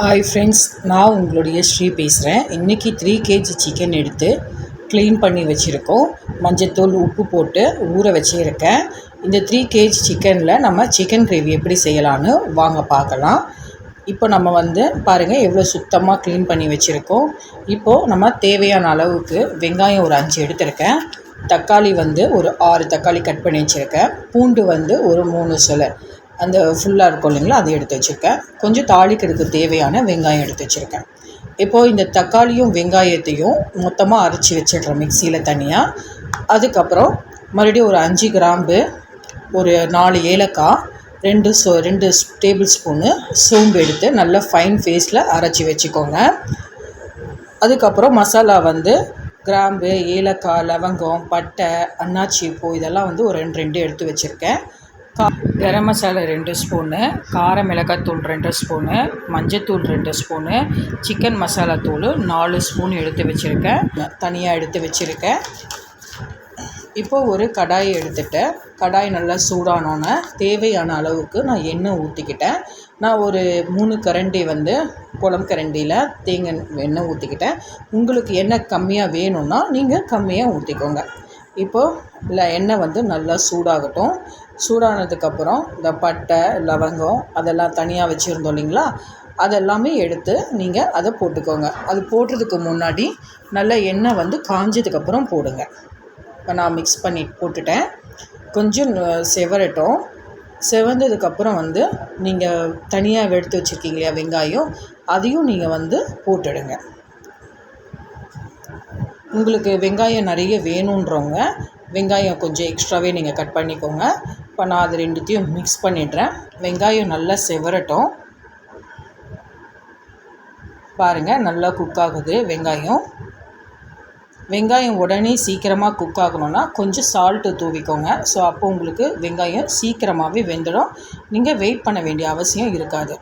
Hi friends நான் உங்களுடைய ஸ்ரீ பேசுகிறேன் இன்றைக்கி த்ரீ கேஜி சிக்கன் எடுத்து க்ளீன் பண்ணி வச்சுருக்கோம். மஞ்சத்தூள் உப்பு போட்டு ஊற வச்சுருக்கேன். இந்த த்ரீ கேஜி சிக்கனில் நம்ம சிக்கன் கிரேவி எப்படி செய்யலான்னு வாங்க பார்க்கலாம். இப்போ நம்ம வந்து பாருங்கள் எவ்வளோ சுத்தமாக க்ளீன் பண்ணி வச்சுருக்கோம். இப்போது நம்ம தேவையான அளவுக்கு வெங்காயம் ஒரு அஞ்சு எடுத்திருக்கேன். தக்காளி வந்து ஒரு ஆறு தக்காளி கட் பண்ணி வச்சுருக்கேன். பூண்டு வந்து ஒரு மூணு சொலை. அந்த ஃபுல்லாக இருக்கும் இல்லைங்களா அதை எடுத்து வச்சுருக்கேன். கொஞ்சம் தாளிக்கிறதுக்கு தேவையான வெங்காயம் எடுத்து வச்சுருக்கேன். இப்போது இந்த தக்காளியும் வெங்காயத்தையும் மொத்தமாக அரைச்சி வச்சிடுறேன் மிக்சியில் தனியாக அதுக்கப்புறம் மறுபடியும் ஒரு அஞ்சு கிராம்பு ஒரு நாலு ஏலக்காய் ரெண்டு சோ ரெண்டு டேபிள் ஸ்பூனு சோம்பு எடுத்து நல்லா ஃபைன் ஃபேஸில் அரைச்சி வச்சுக்கோங்க. அதுக்கப்புறம் மசாலா வந்து கிராம்பு ஏலக்காய் லவங்கம் பட்டை அன்னாச்சி பூ இதெல்லாம் வந்து ஒரு ரெண்டு ரெண்டு எடுத்து வச்சுருக்கேன். கரம் மசாலா ரெண்டு ஸ்பூனு கார மிளகாத்தூள் ரெண்டு ஸ்பூனு மஞ்சத்தூள் ரெண்டு ஸ்பூனு சிக்கன் மசாலா தூள் நாலு ஸ்பூன் எடுத்து வச்சுருக்கேன். தனியாக எடுத்து வச்சுருக்கேன். இப்போது ஒரு கடாயை எடுத்துகிட்டேன் கடாய் நல்லா சூடானோன்னே தேவையான அளவுக்கு நான் எண்ணெய் ஊற்றிக்கிட்டேன் நான் ஒரு மூணு கரண்டி வந்து குளம் கரண்டியில் தேங்காய் எண்ணெய் ஊற்றிக்கிட்டேன் உங்களுக்கு எண்ணெய் கம்மியாக வேணும்னா நீங்கள் கம்மியாக ஊற்றிக்கோங்க இப்போது இல்லை எண்ணெய் வந்து நல்லா சூடாகட்டும். சூடானதுக்கப்புறம் இந்த பட்டை லவங்கம் அதெல்லாம் தனியாக வச்சுருந்தோம் இல்லைங்களா? அதெல்லாமே எடுத்து நீங்கள் அதை போட்டுக்கோங்க. அது போடுறதுக்கு முன்னாடி நல்ல எண்ணெய் வந்து காஞ்சதுக்கப்புறம் போடுங்க. இப்போ நான் மிக்ஸ் பண்ணி போட்டுட்டேன். கொஞ்சம் செவரட்டும். செவந்ததுக்கப்புறம் வந்து நீங்கள் தனியாக எடுத்து வச்சுருக்கீங்க இல்லையா வெங்காயம் அதையும் நீங்கள் வந்து போட்டுடுங்க. உங்களுக்கு வெங்காயம் நிறைய வேணுன்றவங்க வெங்காயம் கொஞ்சம் எக்ஸ்ட்ராவே நீங்கள் கட் பண்ணிக்கோங்க. இப்போ நான் அது ரெண்டுத்தையும் மிக்ஸ் பண்ணிடுறேன். வெங்காயம் நல்லா செவரட்டும். பாருங்கள் நல்லா குக் ஆகுது வெங்காயம். வெங்காயம் உடனே சீக்கிரமாக குக் ஆகணும்னா கொஞ்சம் சால்ட்டு தூவிக்கோங்க. ஸோ அப்போ உங்களுக்கு வெங்காயம் சீக்கிரமாகவே வெந்துடும். நீங்கள் வெயிட் பண்ண வேண்டிய அவசியம் இருக்காது.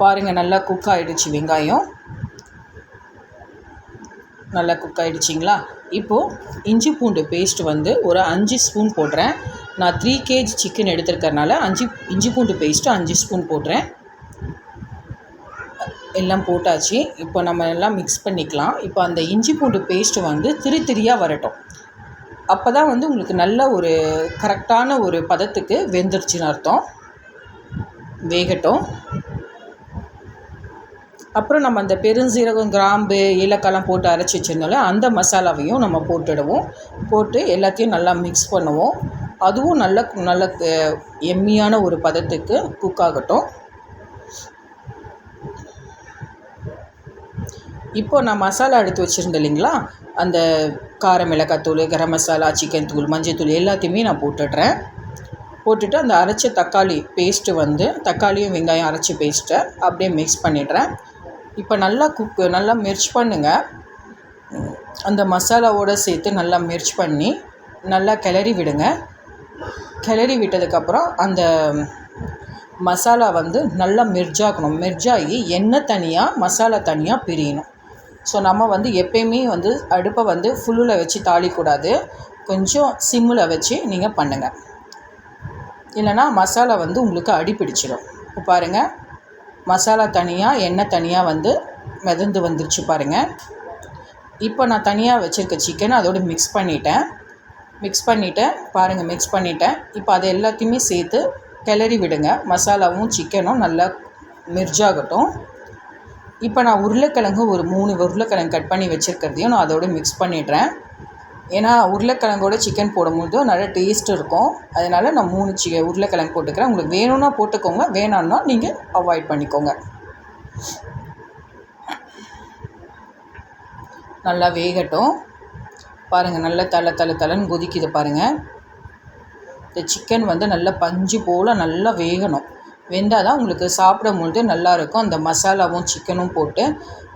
பாருங்கள் நல்லா குக் ஆகிடுச்சு வெங்காயம். நல்லா குக் ஆகிடுச்சிங்களா இப்போது இஞ்சி பூண்டு பேஸ்ட் வந்து ஒரு அஞ்சு ஸ்பூன் போடுறேன். நான் த்ரீ கேஜி சிக்கன் எடுத்துருக்கறனால அஞ்சு இஞ்சி பூண்டு பேஸ்ட்டு அஞ்சு ஸ்பூன் போடுறேன். எல்லாம் போட்டாச்சு. இப்போ நம்ம எல்லாம் மிக்ஸ் பண்ணிக்கலாம். இப்போ அந்த இஞ்சி பூண்டு பேஸ்ட்டு வந்து திரி திரியாக வரட்டும். அப்போ தான் வந்து உங்களுக்கு நல்ல ஒரு கரெக்டான ஒரு பதத்துக்கு வெந்துருச்சுன்னு அர்த்தம். வேகட்டும். அப்புறம் நம்ம அந்த பெருஞ்சீரகம் கிராம்பு ஏலக்காய்லாம் போட்டு அரைச்சி வச்சுருந்தோம்ல அந்த மசாலாவையும் நம்ம போட்டுடுவோம். போட்டு எல்லாத்தையும் நல்லா மிக்ஸ் பண்ணுவோம். அதுவும் நல்ல நல்ல எம்மியான ஒரு பதத்துக்கு குக் ஆகட்டும். இப்போ நான் மசாலா எடுத்து வச்சுருந்தேன் இல்லைங்களா? அந்த கார மிளகாத்தூள் கரம் மசாலா சிக்கன் தூள் மஞ்சள் தூள் எல்லாத்தையுமே நான் போட்டுடுறேன். போட்டுட்டு அந்த அரைச்ச தக்காளி பேஸ்ட்டு வந்து தக்காளியும் வெங்காயம் அரைச்ச பேஸ்ட்டை அப்படியே மிக்ஸ் பண்ணிடுறேன். இப்போ நல்லா குக் நல்லா மிர்ச் பண்ணுங்கள் அந்த மசாலாவோடு சேர்த்து நல்லா மிர்ச் பண்ணி நல்லா கிளறி விடுங்க. கிளறி விட்டதுக்கப்புறம் அந்த மசாலா வந்து நல்லா மெர்ஜாகணும் மெர்ஜாகி எண்ணெய் தனியாக மசாலா தனியாக பிரியணும். ஸோ நம்ம வந்து எப்பயுமே வந்து அடுப்பை வந்து ஃபுல்லில் வச்சு தாளிக்கூடாது கொஞ்சம் சிம்மில் வச்சு நீங்கள் பண்ணுங்கள் இல்லைனா மசாலா வந்து உங்களுக்கு அடி பிடிச்சிடும் இப்போ பாருங்கள் மசாலா தனியாக எண்ணெய் தனியாக வந்து மிதந்து வந்துருச்சு பாருங்கள் இப்போ நான் தனியாக வச்சுருக்க சிக்கனை அதோடு மிக்ஸ் பண்ணிட்டேன். மிக்ஸ் பண்ணிவிட்டேன் பாருங்கள் மிக்ஸ் பண்ணிட்டேன். இப்போ அதை எல்லாத்தையுமே சேர்த்து கிளறி விடுங்க. மசாலாவும் சிக்கனும் நல்லா மிர்ஜாகட்டும் இப்போ நான் உருளைக்கிழங்கு ஒரு மூணு உருளைக்கிழங்கு கட் பண்ணி வச்சுருக்கிறதையும் நான் அதோடு மிக்ஸ் பண்ணிடுறேன். ஏன்னா உருளைக்கிழங்கோட சிக்கன் போடும்போது நல்லா டேஸ்ட் இருக்கும். அதனால் நான் மூணு சி உருளைக்கிழங்கு போட்டுக்கிறேன். உங்களுக்கு வேணும்னா போட்டுக்கோங்க. வேணான்னா நீங்கள் அவாய்ட் பண்ணிக்கோங்க. நல்லா வேகட்டும். பாருங்கள் நல்லா தலை தலை தலைன்னு கொதிக்குது பாருங்கள் இந்த சிக்கன் வந்து நல்லா பஞ்சு போல் நல்லா வேகணும். வெந்தால் தான் உங்களுக்கு சாப்பிடும்பொழுது நல்லாயிருக்கும் அந்த மசாலாவும் சிக்கனும் போட்டு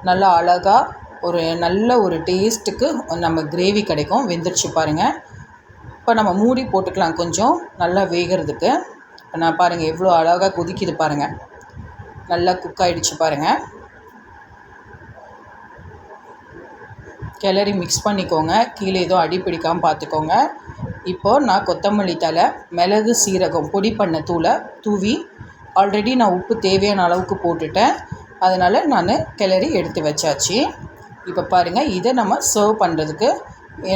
நல்லா அழகாக ஒரு நல்ல ஒரு டேஸ்ட்டுக்கு நம்ம கிரேவி கிடைக்கும். வெந்துருச்சு பாருங்கள் இப்போ நம்ம மூடி போட்டுக்கலாம் கொஞ்சம். நல்லா வேகிறதுக்கு. நான் பாருங்கள் எவ்வளோ அழகாக கொதிக்குது பாருங்கள் நல்லா குக் ஆகிடுச்சு பாருங்கள் கிளறி மிக்ஸ் பண்ணிக்கோங்க. கீழே எதுவும் அடி பிடிக்காமல் பார்த்துக்கோங்க. இப்போது நான் கொத்தமல்லி தலை மிளகு சீரகம் பொடி பண்ண தூளை தூவி ஆல்ரெடி நான் உப்பு தேவையான அளவுக்கு போட்டுட்டேன். அதனால் நான் கிளறி எடுத்து வச்சாச்சு. இப்போ பாருங்கள் இதை நம்ம சர்வ் பண்ணுறதுக்கு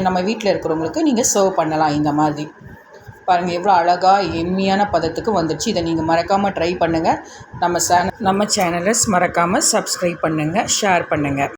நம்ம வீட்டில் இருக்கிறவங்களுக்கு நீங்கள் சர்வ் பண்ணலாம் இந்த மாதிரி. பாருங்கள் எவ்வளோ அழகாக எம்மியான பதத்துக்கு வந்துடுச்சு. இதை நீங்கள் மறக்காமல் ட்ரை பண்ணுங்கள் நம்ம சேனல் நம்ம சேனலை மறக்காமல் சப்ஸ்கிரைப் பண்ணுங்கள் ஷேர் பண்ணுங்கள்